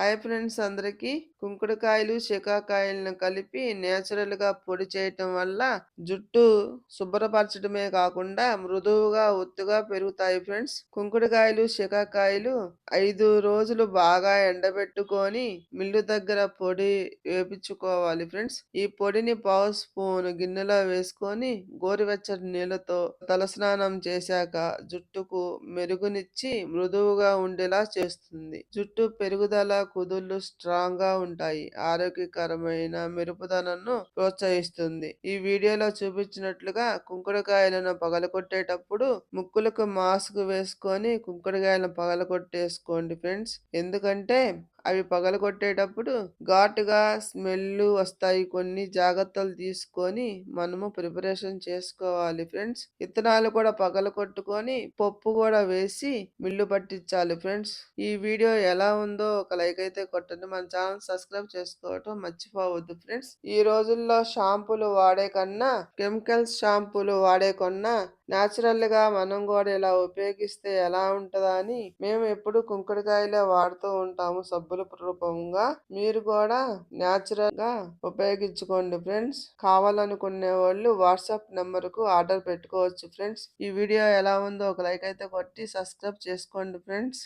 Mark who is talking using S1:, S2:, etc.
S1: Hi friends అందరికీ. కుంకుడుకాయలు శికాకాయలను కలిపి నేచురల్గా పొడి చేయటం వల్ల జుట్టు శుభ్రపరచడమే కాకుండా మృదువుగా ఒత్తుగా పెరుగుతాయి ఫ్రెండ్స్. కుంకుడుకాయలు శికాకాయలు ఐదు రోజులు బాగా ఎండబెట్టుకొని మిల్లు దగ్గర పొడి వేపించుకోవాలి ఫ్రెండ్స్. ఈ పొడిని పావు స్పూన్ గిన్నెలో వేసుకొని గోరువెచ్చటి నీళ్ళతో తలస్నానం చేశాక జుట్టుకు మెరుగునిచ్చి మృదువుగా ఉండేలా చేస్తుంది. జుట్టు పెరుగుదల కుదుళ్ళు స్ట్రాంగ్గా ఉంటాయి. ఆరోగ్యకరమైన మెరుపుదనను ప్రోత్సహిస్తుంది. ఈ వీడియోలో చూపించినట్లుగా కుంకుడుకాయలను పగలగొట్టేటప్పుడు ముక్కులకు మాస్క్ వేసుకొని కుంకుడుకాయలను పగలగొట్టేసుకోండి ఫ్రెండ్స్. ఎందుకంటే అవి పగలగొట్టేటప్పుడు ఘాటుగా స్మెల్ వస్తాయి. కొన్ని జాగ్రత్తలు తీసుకొని మనము ప్రిపరేషన్ చేసుకోవాలి ఫ్రెండ్స్. విత్తనాలు కూడా పగలగొట్టుకొని పప్పు కూడా వేసి మిల్లు పట్టించాలి ఫ్రెండ్స్. ఈ వీడియో ఎలా ఉందో ఒక లైక్ అయితే కొట్టండి. మన ఛానల్ సబ్స్క్రైబ్ చేసుకోవటం మర్చిపోవద్దు ఫ్రెండ్స్. ఈ రోజుల్లో షాంపూలు వాడే కన్నా కెమికల్స్ షాంపూలు వాడే కన్నా న్యాచురల్గా మనం కూడా ఇలా ఉపయోగిస్తే ఎలా ఉంటుందా అని మేము ఎప్పుడు కుంకుడుకాయలే వాడుతూ ఉంటాము సబ్బుల రూపంగా. మీరు కూడా న్యాచురల్గా ఉపయోగించుకోండి ఫ్రెండ్స్. కావాలనుకునే వాళ్ళు వాట్సాప్ నెంబర్కు ఆర్డర్ పెట్టుకోవచ్చు ఫ్రెండ్స్. ఈ వీడియో ఎలా ఉందో ఒక లైక్ అయితే కొట్టి సబ్స్క్రైబ్ చేసుకోండి ఫ్రెండ్స్.